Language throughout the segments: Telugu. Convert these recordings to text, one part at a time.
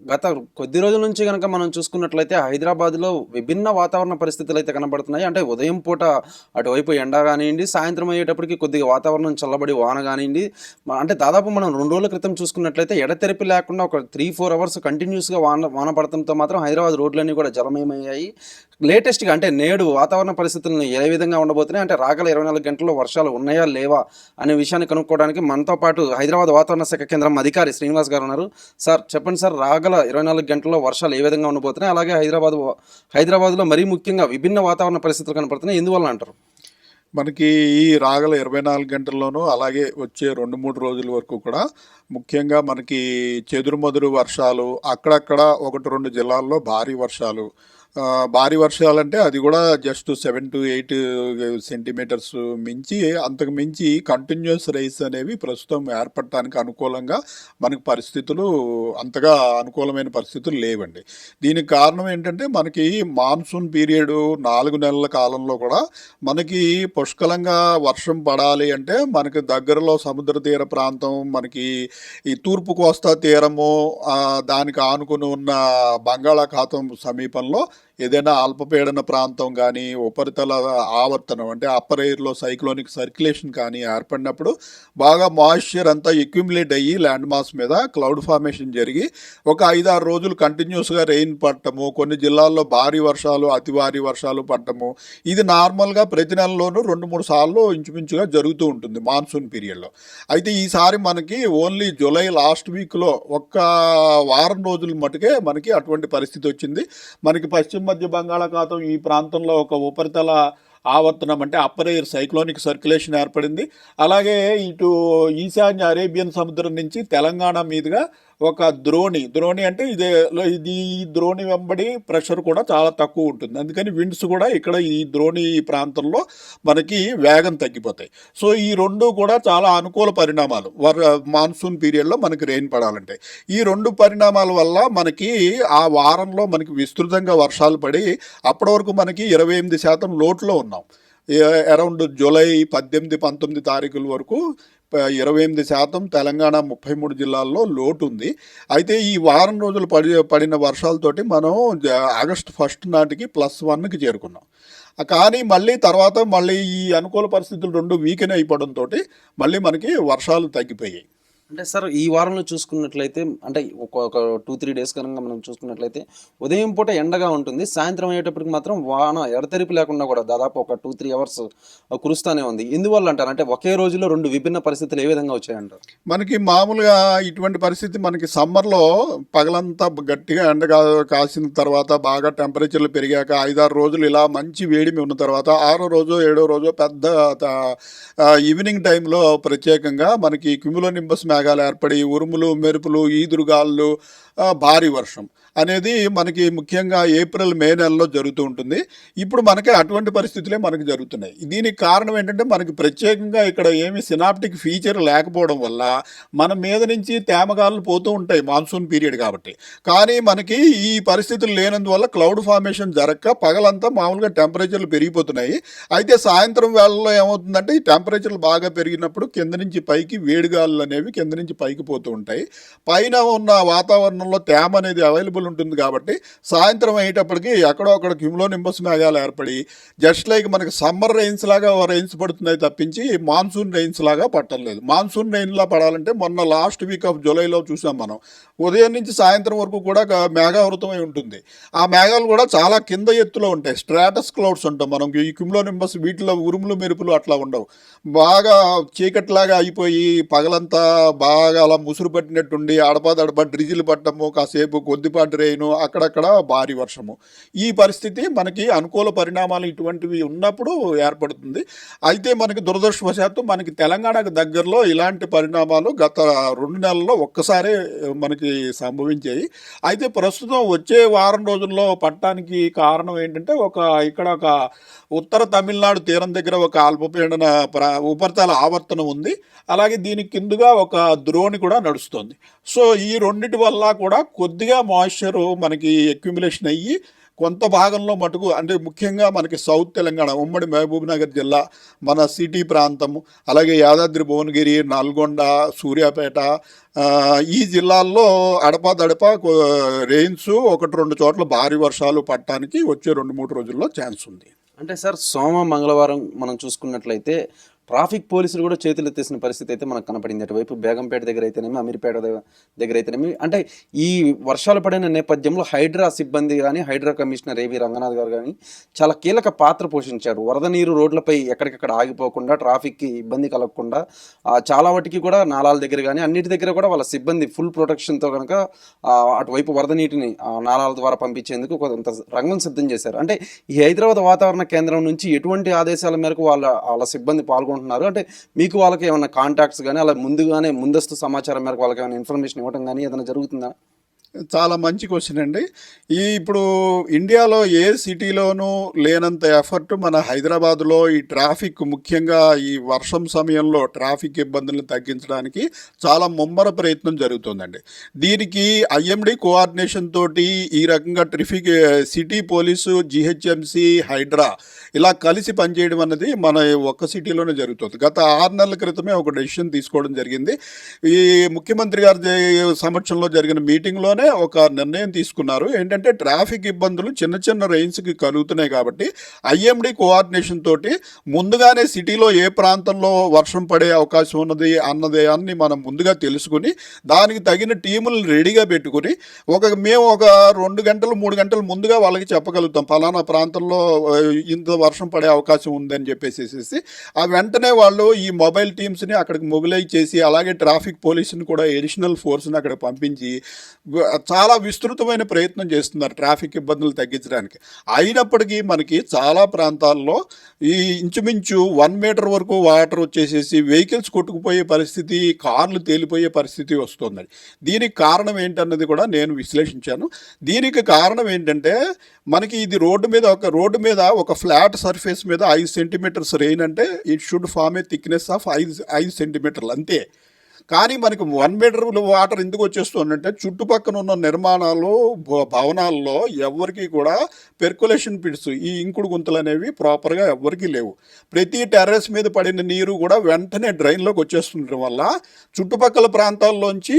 గత కొద్ది రోజుల నుంచి కనుక మనం చూసుకున్నట్లయితే హైదరాబాద్లో విభిన్న వాతావరణ పరిస్థితులు అయితే కనబడుతున్నాయి. అంటే ఉదయం పూట అటువైపు ఎండ కానివ్వండి సాయంత్రం అయ్యేటప్పటికి కొద్దిగా వాతావరణం చల్లబడి వాన కానివ్వండి. అంటే దాదాపు మనం రెండు రోజుల క్రితం చూసుకున్నట్లయితే ఎడతెరిపి లేకుండా ఒక త్రీ ఫోర్ అవర్స్ కంటిన్యూస్గా వాన వాన పడటంతో మాత్రం హైదరాబాద్ రోడ్లన్నీ కూడా జలమయమయ్యాయి. లేటెస్ట్గా అంటే నేడు వాతావరణ పరిస్థితులను ఏ విధంగా ఉండబోతున్నాయి? అంటే రాగల ఇరవై నాలుగు గంటల్లో వర్షాలు ఉన్నాయా లేవా అనే విషయాన్ని కనుక్కోవడానికి మనతో పాటు హైదరాబాద్ వాతావరణ శాఖ కేంద్రం అధికారి శ్రీనివాస్ గారు ఉన్నారు. సార్ చెప్పండి సార్ రాగల ఇరవై నాలుగు గంటల్లో వర్షాలు ఏ విధంగా ఉండబోతున్నాయి? అలాగే హైదరాబాద్ హైదరాబాద్లో మరీ ముఖ్యంగా విభిన్న వాతావరణ పరిస్థితులు కనపడుతున్నాయి. ఎందువల్ల అంటారు? మనకి ఈ రాగల ఇరవై నాలుగు గంటల్లోనూ అలాగే వచ్చే రెండు మూడు రోజుల వరకు కూడా ముఖ్యంగా మనకి చెదురుమదురు వర్షాలు అక్కడక్కడ ఒకటి రెండు జిల్లాల్లో భారీ వర్షాలు భారీ వర్షాలంటే అది కూడా just seven to eight centimeters మించి అంతకు మించి కంటిన్యూస్ రైస్ అనేవి ప్రస్తుతం ఏర్పడటానికి అనుకూలంగా మనకి పరిస్థితులు అంతగా అనుకూలమైన పరిస్థితులు లేవండి. దీనికి కారణం ఏంటంటే మనకి మాన్సూన్ పీరియడ్ నాలుగు నెలల కాలంలో కూడా మనకి పుష్కలంగా వర్షం పడాలి అంటే మనకి దగ్గరలో సముద్ర తీర ప్రాంతం మనకి ఈ తూర్పు కోస్తా తీరము దానికి ఆనుకుని ఉన్న బంగాళాఖాతం సమీపంలో ఏదైనా అల్పపీడన ప్రాంతం కానీ ఉపరితల ఆవర్తనం అంటే అప్పర్ ఎయిర్లో సైక్లోనిక్ సర్క్యులేషన్ కానీ ఏర్పడినప్పుడు బాగా మాయిశ్చర్ అంతా ఎక్యుమిలేట్ అయ్యి ల్యాండ్ మాస్ మీద క్లౌడ్ ఫార్మేషన్ జరిగి ఒక ఐదారు రోజులు కంటిన్యూస్గా రెయిన్ పడటము కొన్ని జిల్లాల్లో భారీ వర్షాలు అతి భారీ వర్షాలు పడటము ఇది నార్మల్గా ప్రతి నెలలోనూ రెండు మూడు సార్లు ఇంచుమించుగా జరుగుతూ ఉంటుంది మాన్సూన్ పీరియడ్లో అయితే ఈసారి మనకి ఓన్లీ జూలై లాస్ట్ వీక్లో ఒక్క వారం రోజుల మటుకే మనకి అటువంటి పరిస్థితి వచ్చింది. మనకి పశ్చిమ మధ్య బంగాళాఖాతం ఈ ప్రాంతంలో ఒక ఉపరితల ఆవర్తనం అంటే అప్పర్ ఎయిర్ సైక్లోనిక్ సర్క్యులేషన్ ఏర్పడింది. అలాగే ఇటు ఈశాన్య అరేబియన్ సముద్రం నుంచి తెలంగాణ మీదుగా ఒక ద్రోణి ద్రోణి అంటే ఇదే ఇది ఈ ద్రోణి వెంబడి ప్రెషర్ కూడా చాలా తక్కువ ఉంటుంది. అందుకని విండ్స్ కూడా ఇక్కడ ఈ ద్రోణి ప్రాంతంలో మనకి వేగం తగ్గిపోతాయి. సో ఈ రెండు కూడా చాలా అనుకూల పరిణామాలు. వర్ మాన్సూన్ పీరియడ్లో మనకి రెయిన్ పడాలంటే. ఈ రెండు పరిణామాల వల్ల మనకి ఆ వారంలో మనకి విస్తృతంగా వర్షాలు పడి అప్పటి వరకు మనకి ఇరవై ఎనిమిది శాతం లోట్లో ఉన్నాం. అరౌండ్ జూలై పద్దెనిమిది పంతొమ్మిది తారీఖుల వరకు ఇరవై ఎనిమిది శాతం తెలంగాణ ముప్పై మూడు జిల్లాల్లో లోటు ఉంది అయితే ఈ వారం రోజులు పడి పడిన వర్షాలతోటి మనం ఆగస్ట్ ఆగస్టు ఫస్ట్ నాటికి ప్లస్ వన్కి చేరుకున్నాం. కానీ మళ్ళీ తర్వాత మళ్ళీ ఈ అనుకూల పరిస్థితులు రెండు వీకెన్ అయిపోవడంతో మళ్ళీ మనకి వర్షాలు తగ్గిపోయాయి. అంటే సార్ ఈ వారంలో చూసుకున్నట్లయితే అంటే ఒక ఒక టూ త్రీ డేస్ కనుక మనం చూసుకున్నట్లయితే ఉదయం పూట ఎండగా ఉంటుంది. సాయంత్రం అయ్యేటప్పటికి మాత్రం వాన ఎడతెరిపి లేకుండా కూడా దాదాపు ఒక టూ త్రీ అవర్స్ కురుస్తానే ఉంది. ఎందువల్ల అంటారు? అంటే ఒకే రోజులో రెండు విభిన్న పరిస్థితులు ఏ విధంగా వచ్చాయంటారు? మనకి మామూలుగా ఇటువంటి పరిస్థితి మనకి సమ్మర్లో పగలంతా గట్టిగా ఎండగా కాసిన తర్వాత బాగా టెంపరేచర్లు పెరిగాక ఐదారు రోజులు ఇలా మంచి వేడిమి ఉన్న తర్వాత ఆరో రోజు ఏడో రోజు పెద్ద ఈవినింగ్ టైంలో ప్రత్యేకంగా మనకి క్యుములోనింబస్ మేఘాలు ఏర్పడి ఉరుములు మెరుపులు ఈదురుగాళ్ళు భారీ వర్షం అనేది మనకి ముఖ్యంగా ఏప్రిల్ మే నెలలో జరుగుతూ ఉంటుంది. ఇప్పుడు మనకి అటువంటి పరిస్థితులే మనకి జరుగుతున్నాయి. దీనికి కారణం ఏంటంటే మనకి ప్రత్యేకంగా ఇక్కడ ఏమి సినాప్టిక్ ఫీచర్ లేకపోవడం వల్ల మన మీద నుంచి తేమగాలు పోతూ ఉంటాయి మాన్సూన్ పీరియడ్ కాబట్టి. కానీ మనకి ఈ పరిస్థితులు లేనందువల్ల క్లౌడ్ ఫార్మేషన్ జరగక పగలంతా మామూలుగా టెంపరేచర్లు పెరిగిపోతున్నాయి. అయితే సాయంత్రం వేళల్లో ఏమవుతుందంటే ఈ టెంపరేచర్లు బాగా పెరిగినప్పుడు కింద నుంచి పైకి వేడిగాలు అనేవి కింద నుంచి పైకి పోతూ ఉంటాయి. పైన ఉన్న వాతావరణంలో తేమ అనేది అవైలబుల్ ఉంటుంది కాబట్టి సాయంత్రం అయ్యేటప్పటికి ఎక్కడో అక్కడ క్యూమ్లో నింబస్ మేఘాలు ఏర్పడి జస్ట్ లైక్ మనకి సమ్మర్ రెయిన్స్ లాగా రెయిన్స్ పడుతున్నాయి తప్పించి మాన్సూన్ రెయిన్స్ లాగా పట్టడం లేదు. మాన్సూన్ రెయిన్లా పడాలంటే మొన్న లాస్ట్ వీక్ ఆఫ్ జూలైలో చూసాం మనం. ఉదయం నుంచి సాయంత్రం వరకు కూడా మేఘావృతమై ఉంటుంది. ఆ మేఘాలు కూడా చాలా కింద ఎత్తులో ఉంటాయి. స్ట్రాటస్ క్లౌడ్స్ ఉంటాం మనం. ఈ క్యూమ్లో నింబస్ వీటిలో ఉరుములు మెరుపులు అట్లా ఉండవు. బాగా చీకట్లాగా అయిపోయి పగలంతా బాగా అలా ముసురు పట్టినట్టుండి అడపదడప డ్రిజిల్ పట్టడం వర్షము కాసేపు కొద్దిపాటి రేను అక్కడక్కడ భారీ వర్షము. ఈ పరిస్థితి మనకి అనుకూల పరిణామాలు ఇటువంటివి ఉన్నప్పుడు ఏర్పడుతుంది. అయితే మనకి దురదృష్టవశాత్తు మనకి తెలంగాణకు దగ్గరలో ఇలాంటి పరిణామాలు గత రెండు నెలల్లో ఒక్కసారే మనకి సంభవించాయి. అయితే ప్రస్తుతం వచ్చే వారం రోజుల్లో పట్టడానికి కారణం ఏంటంటే ఒక ఇక్కడ ఒక ఉత్తర తమిళనాడు తీరం దగ్గర ఒక అల్పపీడన ప్రా ఉపరితల ఆవర్తనం ఉంది. అలాగే దీనికి కిందుగా ఒక ద్రోణి కూడా నడుస్తుంది. సో ఈ రెండిటి వల్ల కూడా కొద్దిగా మాయిశ్చర్ మనకి అక్యుములేషన్ అయ్యి కొంత భాగంలో మటుకు అంటే ముఖ్యంగా మనకి సౌత్ తెలంగాణ ఉమ్మడి మహబూబ్నగర్ జిల్లా మన సిటీ ప్రాంతము అలాగే యాదాద్రి భువనగిరి నల్గొండ సూర్యాపేట ఈ జిల్లాల్లో అడపాదడప రెయిన్స్ ఒకటి రెండు చోట్ల భారీ వర్షాలు పడటానికి వచ్చే రెండు మూడు రోజుల్లో ఛాన్స్ ఉంది. అంటే సార్ సోమ మంగళవారం మనం చూసుకున్నట్లయితే ట్రాఫిక్ పోలీసులు కూడా చేతులు ఎత్తేసిన పరిస్థితి అయితే మనకు కనపడింది. అటువైపు బేగంపేట దగ్గర అయితేనేమి అమీర్పేట దగ్గర- దగ్గర అయితేనేమి. అంటే ఈ వర్షాలు పడిన నేపథ్యంలో హైడ్రా సిబ్బంది కానీ హైడ్రా కమిషనర్ ఏవి రంగనాథ్ గారు కానీ చాలా కీలక పాత్ర పోషించారు. వరద నీరు రోడ్లపై ఎక్కడికక్కడ ఆగిపోకుండా ట్రాఫిక్కి ఇబ్బంది కలగకుండా చాలా వాటికి కూడా నాలాల దగ్గర కానీ అన్నిటి దగ్గర కూడా వాళ్ళ సిబ్బంది ఫుల్ ప్రొటెక్షన్తో కనుక అటువైపు వరద నీటిని ఆ, నాలాల ద్వారా పంపించేందుకు కొంత రంగం సిద్ధం చేశారు. అంటే ఈ హైదరాబాద్ వాతావరణ కేంద్రం నుంచి ఎటువంటి ఆదేశాల మేరకు వాళ్ళ వాళ్ళ సిబ్బంది అనుకుంటున్నారు? అంటే మీకు వాళ్ళకి ఏమైనా కాంటాక్ట్స్ కానీ అలా ముందుగానే ముందస్తు సమాచారం మేరకు వాళ్ళకి ఏమైనా ఇన్ఫర్మేషన్ ఇవ్వడం కానీ ఏదైనా జరుగుతుందా? చాలా మంచి క్వశ్చన్ అండి. ఈ ఇప్పుడు ఇండియాలో ఏ సిటీలోనూ లేనంత ఎఫర్ట్ మన హైదరాబాద్లో ఈ ట్రాఫిక్ ముఖ్యంగా ఈ వర్షం సమయంలో ట్రాఫిక్ ఇబ్బందులను తగ్గించడానికి చాలా ముమ్మర ప్రయత్నం జరుగుతుందండి. దీనికి ఐఎండి కోఆర్డినేషన్ తోటి ఈ రకంగా traffic city police GHMC HYDRAA ఇలా కలిసి పనిచేయడం అన్నది మన ఒక్క సిటీలోనే జరుగుతుంది. గత ఆరు నెలల క్రితమే ఒక డెసిషన్ తీసుకోవడం జరిగింది. ఈ ముఖ్యమంత్రి గారి సమక్షంలో జరిగిన మీటింగ్లోనే ఒక నిర్ణయం తీసుకున్నారు. ఏంటంటే ట్రాఫిక్ ఇబ్బందులు చిన్న చిన్న రేంజ్కి కలుగుతున్నాయి కాబట్టి ఐఎండి కోఆర్డినేషన్ తోటి ముందుగానే సిటీలో ఏ ప్రాంతంలో వర్షం పడే అవకాశం ఉన్నది అన్నది అన్ని మనం ముందుగా తెలుసుకుని దానికి తగిన టీములు రెడీగా పెట్టుకుని ఒక మేము ఒక రెండు గంటలు మూడు గంటలు ముందుగా వాళ్ళకి చెప్పగలుగుతాం. ఫలానా ప్రాంతంలో ఇంత వర్షం పడే అవకాశం ఉందని చెప్పేసేసి ఆ వెంటనే వాళ్ళు ఈ మొబైల్ టీమ్స్ని అక్కడికి మొబిలైజ్ చేసి అలాగే ట్రాఫిక్ పోలీసుని కూడా ఎడిషనల్ ఫోర్స్ని అక్కడ పంపించి చాలా విస్తృతమైన ప్రయత్నం చేస్తున్నారు ట్రాఫిక్ ఇబ్బందులు తగ్గించడానికి. అయినప్పటికీ మనకి చాలా ప్రాంతాల్లో ఈ ఇంచుమించు వన్ మీటర్ వరకు వాటర్ వచ్చేసేసి వెహికల్స్ కొట్టుకుపోయే పరిస్థితి కార్లు తేలిపోయే పరిస్థితి వస్తుంది. దీనికి కారణం ఏంటన్నది కూడా నేను విశ్లేషించాను. దీనికి కారణం ఏంటంటే మనకి ఇది రోడ్డు మీద ఒక రోడ్డు మీద ఒక ఫ్లాట్ సర్ఫేస్ మీద ఐదు సెంటీమీటర్స్ రెయిన్ అంటే it should form a thickness of ఐదు ఐదు సెంటీమీటర్లు. అంతే. కానీ మనకి వన్ మీటర్ వాటర్ ఎందుకు వచ్చేస్తుందంటే చుట్టుపక్కల ఉన్న నిర్మాణాలు భ- భవనాల్లో ఎవరికి కూడా పెర్కులేషన్ పిట్స్ ఈ ఇంకుడు గుంతలు అనేవి ప్రాపర్గా ఎవరికి లేవు. ప్రతి టెర్రస్ మీద పడిన నీరు కూడా వెంటనే డ్రైన్లోకి వచ్చేస్తుండటం వల్ల చుట్టుపక్కల ప్రాంతాల్లోంచి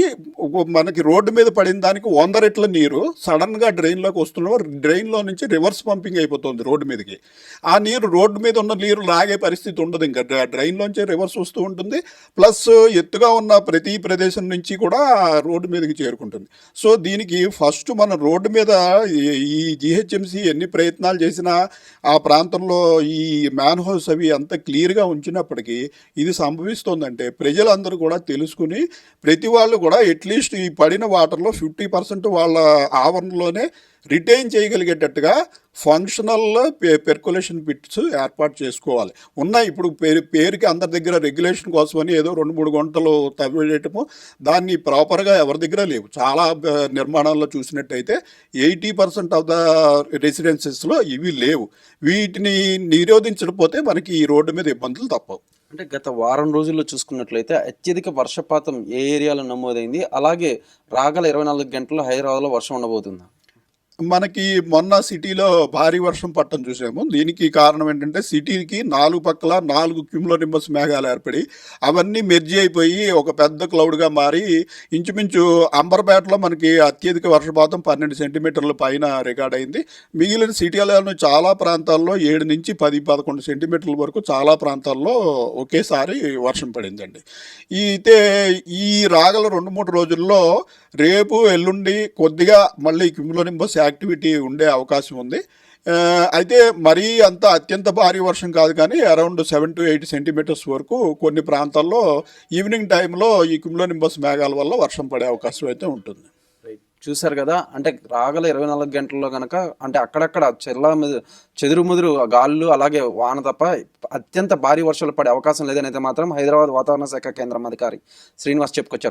మనకి రోడ్డు మీద పడిన దానికి వంద రెట్ల నీరు సడన్గా డ్రైన్లోకి వస్తుండడం డ్రైన్లో నుంచి రివర్స్ పంపింగ్ అయిపోతుంది రోడ్డు మీదకి. ఆ నీరు రోడ్డు మీద ఉన్న నీరు లాగే పరిస్థితి ఉండదు ఇంకా. డ్రైన్లోంచి రివర్స్ వస్తూ ఉంటుంది. ప్లస్ ఎత్తుగా ఉన్న ప్రతి ప్రదేశం నుంచి కూడా రోడ్డు మీదకి చేరుకుంటుంది. సో దీనికి ఫస్ట్ మన రోడ్డు మీద ఈ- జిహెచ్ఎంసి ఎన్ని ప్రయత్నాలు చేసినా ఆ ప్రాంతంలో ఈ మ్యాన్ హౌస్ అవి అంత క్లియర్గా ఉంచినప్పటికీ ఇది సంభవిస్తోందంటే ప్రజలందరూ కూడా తెలుసుకుని ప్రతి వాళ్ళు కూడా అట్లీస్ట్ ఈ పడిన వాటర్లో ఫిఫ్టీ పర్సెంట్ వాళ్ళ ఆవరణలోనే రిటైన్ చేయగలిగేటట్టుగా ఫంక్షనల్ పెర్కులేషన్ పిట్స్ ఏర్పాటు చేసుకోవాలి. ఉన్నాయి ఇప్పుడు పేరు పేరుకి అందరి దగ్గర రెగ్యులేషన్ కోసమని ఏదో రెండు మూడు గంటలు తవ్వేయటము దాన్ని ప్రాపర్గా ఎవరి దగ్గర లేవు. చాలా నిర్మాణాల్లో చూసినట్టయితే ఎయిటీ పర్సెంట్ ఆఫ్ ద రెసిడెన్సెస్లో ఇవి లేవు. వీటిని నిరోధించకపోతే మనకి ఈ రోడ్డు మీద ఇబ్బందులు తప్పవు. అంటే గత వారం రోజుల్లో చూసుకున్నట్లయితే అత్యధిక వర్షపాతం ఏ ఏరియాలో నమోదైంది? అలాగే రాగల ఇరవై నాలుగు గంటల్లో హైదరాబాద్లో వర్షం ఉండబోతుందా? మనకి మొన్న సిటీలో భారీ వర్షం పట్టం చూసాము. దీనికి కారణం ఏంటంటే సిటీకి నాలుగు పక్కల నాలుగు క్యూమ్లో నింబస్ మేఘాలు ఏర్పడి అవన్నీ మెర్జీ అయిపోయి ఒక పెద్ద క్లౌడ్గా మారి ఇంచుమించు అంబర్పేటలో మనకి అత్యధిక వర్షపాతం పన్నెండు సెంటీమీటర్ల పైన రికార్డ్ అయింది. మిగిలిన సిటీలను చాలా ప్రాంతాల్లో ఏడు నుంచి పది పదకొండు సెంటీమీటర్ల వరకు చాలా ప్రాంతాల్లో ఒకేసారి వర్షం పడిందండి. అయితే ఈ రాగల రెండు మూడు రోజుల్లో రేపు ఎల్లుండి కొద్దిగా మళ్ళీ క్యూములోనింబస్ యాక్టివిటీ ఉండే అవకాశం ఉంది. అయితే మరీ అంత అత్యంత భారీ వర్షం కాదు కానీ around seven to eight centimeters వరకు కొన్ని ప్రాంతాల్లో ఈవినింగ్ టైంలో ఈ నింబస్ మేఘాల వల్ల వర్షం పడే అవకాశం అయితే ఉంటుంది. చూశారు కదా అంటే రాగల ఇరవై నాలుగు గంటల్లో కనుక అంటే అక్కడక్కడ చెల్ల మీద చెదురు ముదురు గాలులు అలాగే వాన తప్ప అత్యంత భారీ వర్షాలు పడే అవకాశం లేదని అయితే మాత్రం హైదరాబాద్ వాతావరణ శాఖ కేంద్రం అధికారి శ్రీనివాస్ చెప్పుకొచ్చారు.